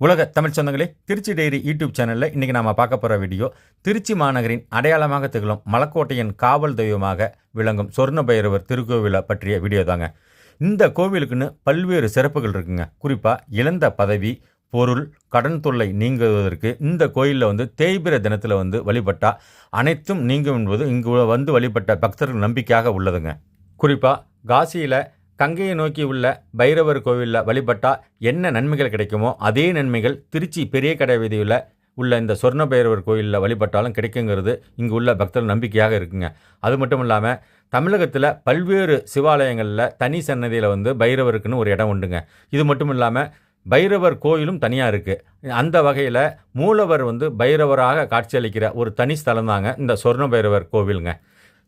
உலக தமிழ் சொந்தங்களே Trichy diary YouTube சேனலில் இன்றைக்கி நாம் பார்க்க போகிற வீடியோ திருச்சி மாநகரின் அடையாளமாக திகழும் மலக்கோட்டையின் காவல் தெய்வமாக விளங்கும் சொர்ண பைரவர் திருக்கோவிலை பற்றிய வீடியோ தாங்க. இந்த கோவிலுக்குன்னு பல்வேறு சிறப்புகள் இருக்குங்க. குறிப்பாக இழந்த பதவி பொருள் கடன் தொல்லை நீங்குவதற்கு இந்த கோயிலில் வந்து தேய்பிர தினத்தில் வந்து வழிபட்டால் அனைத்தும் நீங்கும் என்பது இங்கு வந்து வழிபட்ட பக்தர்கள் நம்பிக்கையாக உள்ளதுங்க. குறிப்பாக காசியில் கங்கையை நோக்கி உள்ள பைரவர் கோவிலில் வழிபட்டா என்ன நன்மைகள் கிடைக்குமோ அதே நன்மைகள் திருச்சி பெரிய கடை வீதியில் உள்ள இந்த சொர்ண பைரவர் கோயிலில் வழிபட்டாலும் கிடைக்குங்கிறது இங்கு உள்ள பக்தர்கள் நம்பிக்கையாக இருக்குங்க. அது மட்டும் இல்லாமல் தமிழகத்தில் பல்வேறு சிவாலயங்களில் தனி சன்னதியில் வந்து பைரவருக்குன்னு ஒரு இடம் உண்டுங்க. இது மட்டும் இல்லாமல் பைரவர் கோயிலும் தனியாக இருக்குது அந்த வகையில் மூலவர் வந்து பைரவராக காட்சியளிக்கிற ஒரு தனி ஸ்தலம் தாங்க இந்த சொர்ண பைரவர் கோவிலுங்க.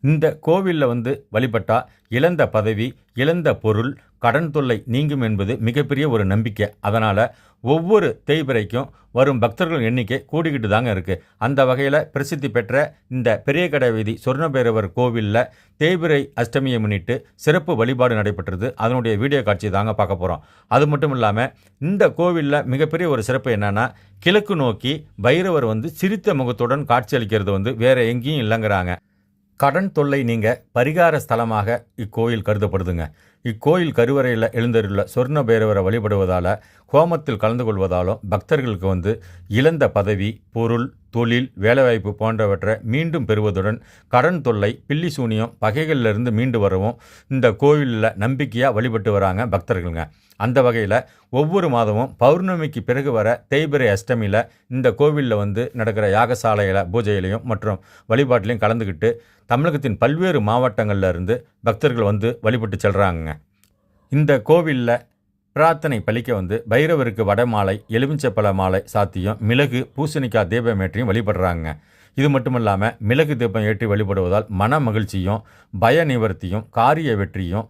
இந்த கோவிலில் வந்து வழிபட்டால் இழந்த பதவி இழந்த பொருள் கடன் தொல்லை நீங்கும் என்பது மிகப்பெரிய ஒரு நம்பிக்கை. அதனால் ஒவ்வொரு தேய்பிரைக்கும் வரும் பக்தர்கள் எண்ணிக்கை கூடிக்கிட்டு தாங்க இருக்குது அந்த வகையில் பிரசித்தி பெற்ற இந்த பெரிய கடை வீதி சொர்ணபைரவர் கோவிலில் தேய்பிரை அஷ்டமியை முன்னிட்டு சிறப்பு வழிபாடு நடைபெற்றது. அதனுடைய வீடியோ காட்சி தாங்க பார்க்க போகிறோம் அது மட்டும் இல்லாமல் இந்த கோவிலில் மிகப்பெரிய ஒரு சிறப்பு என்னென்னா கிழக்கு நோக்கி பைரவர் வந்து சிரித்த முகத்துடன் காட்சியளிக்கிறது வந்து வேறு எங்கேயும் இல்லைங்கிறாங்க. கடன் தொல்லை நீங்க பரிகார ஸ்தலமாக இக்கோயில் கருதப்படுதுங்க. இக்கோயில் கருவறையில் எழுந்தருள்ள சொர்ண பைரவரை வழிபடுவதால் ஹோமத்தில் கலந்து கொள்வதாலும் பக்தர்களுக்கு வந்து இழந்த பதவி பொருள் தொழில் வேலைவாய்ப்பு போன்றவற்றை மீண்டும் பெறுவதுடன் கடன் தொல்லை பில்லி சூனியம் பகைகளிலிருந்து மீண்டு வரவும் இந்த கோவிலில் நம்பிக்கையாக வழிபட்டு வராங்க பக்தர்களுங்க. அந்த வகையில் ஒவ்வொரு மாதமும் பௌர்ணமிக்கு பிறகு வர தேய்பிரை அஷ்டமியில் இந்த கோவிலில் வந்து நடக்கிற யாகசாலையில் பூஜையிலையும் மற்றும் வழிபாட்டிலையும் கலந்துக்கிட்டு தமிழகத்தின் பல்வேறு மாவட்டங்களில் இருந்து பக்தர்கள் வந்து வழிபட்டு செல்கிறாங்க இந்த கோவிலில் பிரார்த்தனை பலிக்க வந்து பைரவருக்கு வடமாலை எலுமிச்சப்பழ மாலை சாத்தியும் மிளகு பூசணிக்காய் தீபம் ஏற்றியும் வழிபடுறாங்க. இது மட்டும் இல்லாமல் மிளகு தீபம் ஏற்றி வழிபடுவதால் மன மகிழ்ச்சியும் பய நிவர்த்தியும் காரிய வெற்றியும்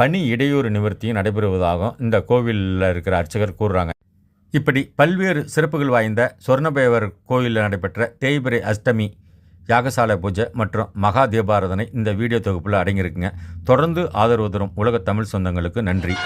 பணி இடையூறு நிவர்த்தியும் நடைபெறுவதாகவும் இந்த கோவிலில் இருக்கிற அர்ச்சகர் கூறுறாங்க. இப்படி பல்வேறு சிறப்புகள் வாய்ந்த சொர்ணபேவர் கோயிலில் நடைபெற்ற தேய்பிரை அஷ்டமி யாகசாலை பூஜை மற்றும் மகா தீபாராதனை இந்த வீடியோ தொகுப்பில் அடங்கியிருக்குங்க. தொடர்ந்து ஆதரவு தரும் உலக தமிழ் சொந்தங்களுக்கு நன்றி.